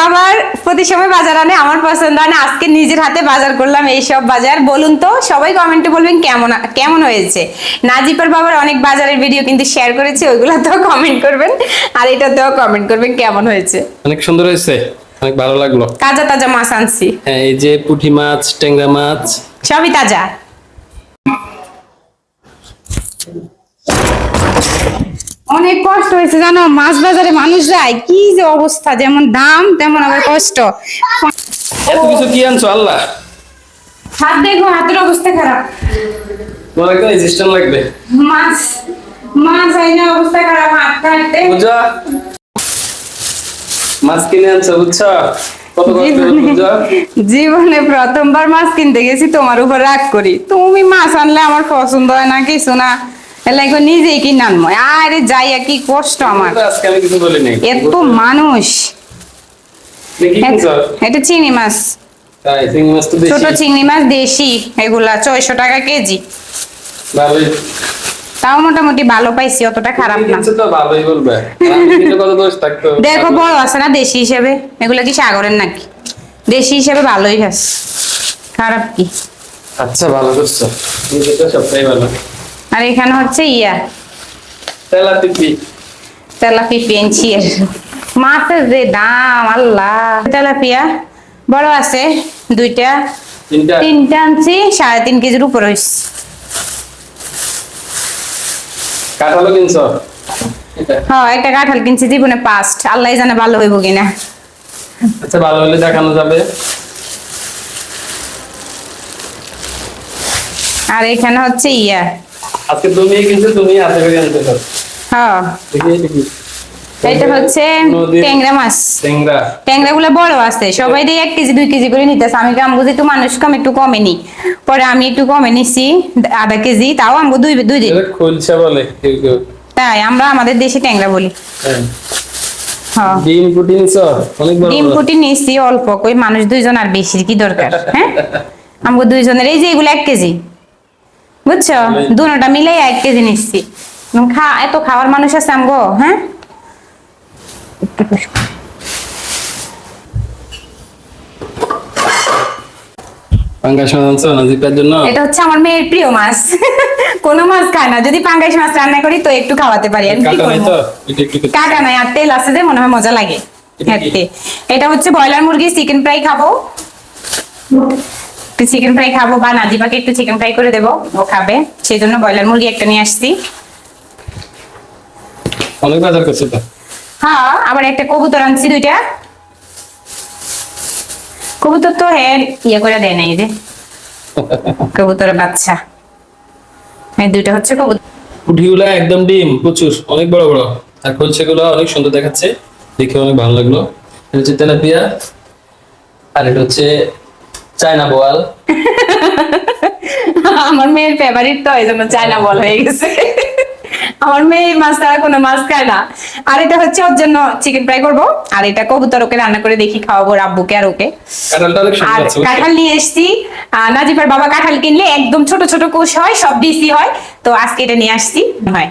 বাবার প্রতি সময় বাজার আনে আমার পছন্দ হয় না আজকে নিজের হাতে বাজার করলাম এই সব বাজার। বলুন তো সবাই কমেন্টে বলবেন কেমন কেমন হয়েছে? নাজিপার বাবার অনেক বাজারের ভিডিও কিন্তু শেয়ার করেছে ওইগুলোতেও কমেন্ট করবেন। আর এটাতেও কমেন্ট করবেন কেমন হয়েছে। অনেক সুন্দর হয়েছে অনেক ভালো লাগল। তাজা তাজা মাছ আনছি। হ্যাঁ, এই যে পুঁটি মাছ ট্যাংরা মাছ। সবই তাজা। অনেক কষ্ট হয়েছে জানো? মাছ বাজারে মানুষ যায় কি যে অবস্থা যেমন দাম তেমন আবার কষ্ট। এত কিছু কি আনছো আল্লাহ? হাত দেখো হাতের অবস্থা খারাপ। তোমার একটা সিস্টেম লাগবে। মাছ মাছ আইনা অবস্থা খারাপ হাত কাটতে। পূজা? মাছ কিনে আনছো বুঝছ? জীবনে প্রথমবার মাছ কিনতে গেছি তোমার উপর রাগ করি। তুমি মাছ আনলে আমার পছন্দ হয় না কিছু না। এলাকা নিজেই কি আনব আরে যাইয়া কি কষ্ট আমার। এত মানুষ। এটা চিংড়ি মাছ। ছোট চিংড়ি মাছ দেশি। এগুলা ছয়শো টাকা কেজি। তাও মোটামুটি ভালো পাইছি অতটা খারাপ না। দেখো বড় আছে না দেশি হিসেবে? এগুলা কি সাগরের নাকি? দেশি হিসেবে ভালোই আছে। খারাপ কি? আচ্ছা ভালো করছ। সবটাই ভালো। আর এখানে হচ্ছে ইয়া। তেলা টিপি তেলাপিয়া আনছি এর। মাছের যে দাম আল্লাহ। তেলাপিয়া বড় আছে দুইটা। তিনটা। তিনটা আনছি সাড়ে তিন কেজির উপর হয়েছে কাঁঠালও কিনছো? হ্যাঁ একটা কাঁঠাল কিনছি জীবনে পাস্ট আল্লাহ জানে ভালো হইব কিনা। আচ্ছা ভালো হলে দেখানো যাবে। আর এখানে হচ্ছে ইয়া। আজকে তুমি কিনছো তুমি হাতে করে আনতে পারো। হ্যাঁ দেখি দেখি। এটা হচ্ছে ট্যাংরা মাছ। ট্যাংরা। ট্যাংরা গুলো বড় আছে। সবাই দিয়ে এক কেজি দুই কেজি করে নিতেছে। আমি আমগো একটু মানুষ কম একটু কমে নি পরে আমি একটু কমে নিছি আধা কেজি। তাও আমগো দুই দুই দিন। খোলসা বলে তাই আমরা আমাদের দেশে ট্যাংরা বলি। হ্যাঁ। ডিম ফুটি নিছো? অনেক বড় ডিম। ফুটি নিছি অল্প। কই মানুষ দুইজন আর বেশি কি দরকার? হ্যাঁ? আমগো দুইজনের এই যে এগুলো এক কেজি। বুঝছ? দুটোটা মিলে এক কেজি নিচ্ছি। খা এত খাওয়ার মানুষ আছে আমগো হ্যাঁ? একটু পুষ কর। পাঙ্গাস মাছ নাজিকার জন্য? এটা হচ্ছে আমার মেয়ের প্রিয় মাছ। কোনো মাছ খায় না। যদি পাঙ্গাস মাছ রান্না করি তো একটু খাওয়াতে পারি। কি কাটা নাই করব? কেটে- আর তেল আছে যে মনে হয় মজা লাগে এটা হচ্ছে ব্রয়লার মুরগি চিকেন ফ্রাই খাব। একটু চিকেন ফ্রাই খাব বা নাজিবাকে একটু চিকেন ফ্রাই করে দেবো ও খাবে। সেই জন্য ব্রয়লার মুরগি একটা নিয়ে আসছি। অনেক বাজার করছ তো? হ্যাঁ আবার একটা কবুতর আনছি দুইটা। কবুতর তো হ্যাঁ ইয়ে করে দেয় নাই যে কবুতরের বাচ্চা। এই দুইটা হচ্ছে কবুতর। পুঁটিগুলা একদম ডিম প্রচুর অনেক বড় বড়। আর খোলসেগুলো অনেক সুন্দর দেখাচ্ছে। দেখে অনেক ভালো লাগল। এটা হচ্ছে তেলাপিয়া। আর এটা হচ্ছে চায়না বোয়াল আমার মেয়ের ফেভারিট তো এই জন্য চায়না বল হয়ে গেছে। আমার মেয়ে মাছ ছাড়া কোনো মাছ খায় না। আর এটা হচ্ছে ওর জন্য চিকেন ফ্রাই করব। আর এটা কবুতর ওকে রান্না করে দেখি খাওয়াবো ওর আব্বুকে আর ওকে। আর? কাঁঠাল নিয়ে এসছি। নাজিফার বাবা কাঁঠাল কিনলে একদম ছোট ছোট কোষ হয় সব ডিসি হয়। তো আজকে এটা নিয়ে আসছি হয়।